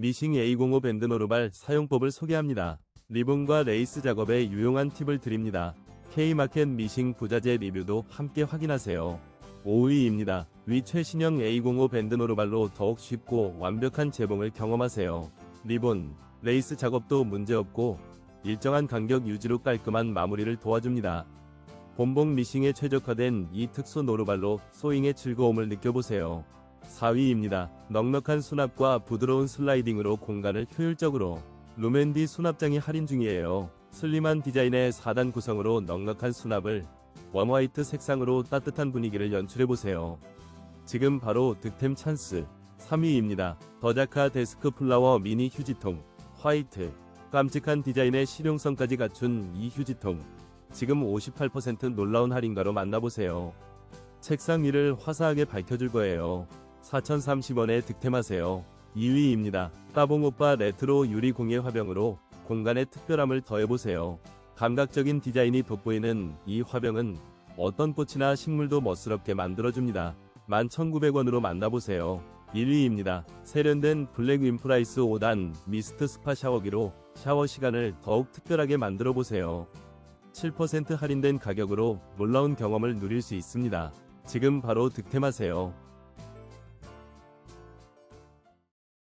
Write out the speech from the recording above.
미싱 A05 밴드 노루발 사용법을 소개합니다. 리본과 레이스 작업에 유용한 팁을 드립니다. K마켓 미싱 부자재 리뷰도 함께 확인하세요. 5위입니다. 위 최신형 A05 밴드 노루발로 더욱 쉽고 완벽한 재봉을 경험하세요. 리본, 레이스 작업도 문제없고 일정한 간격 유지로 깔끔한 마무리를 도와줍니다. 본봉 미싱에 최적화된 이 특수 노루발로 소잉의 즐거움을 느껴보세요. 4위입니다. 넉넉한 수납과 부드러운 슬라이딩으로 공간을 효율적으로 루멘디 수납장이 할인 중이에요. 슬림한 디자인의 4단 구성으로 넉넉한 수납을 웜화이트 색상으로 따뜻한 분위기를 연출해보세요. 지금 바로 득템 찬스 3위입니다. 더자카 데스크 플라워 미니 휴지통 화이트 깜찍한 디자인의 실용성까지 갖춘 이 휴지통 지금 58% 놀라운 할인가로 만나보세요. 책상 위를 화사하게 밝혀줄 거예요. 4,030원에 득템하세요. 2위입니다. 따봉오빠 레트로 유리 공예 화병으로 공간의 특별함을 더해보세요. 감각적인 디자인이 돋보이는 이 화병은 어떤 꽃이나 식물도 멋스럽게 만들어줍니다. 11,900원으로 만나보세요. 1위입니다. 세련된 블랙 윈프라이스 5단 미스트 스파 샤워기로 샤워 시간을 더욱 특별하게 만들어 보세요. 7% 할인된 가격으로 놀라운 경험을 누릴 수 있습니다. 지금 바로 득템하세요.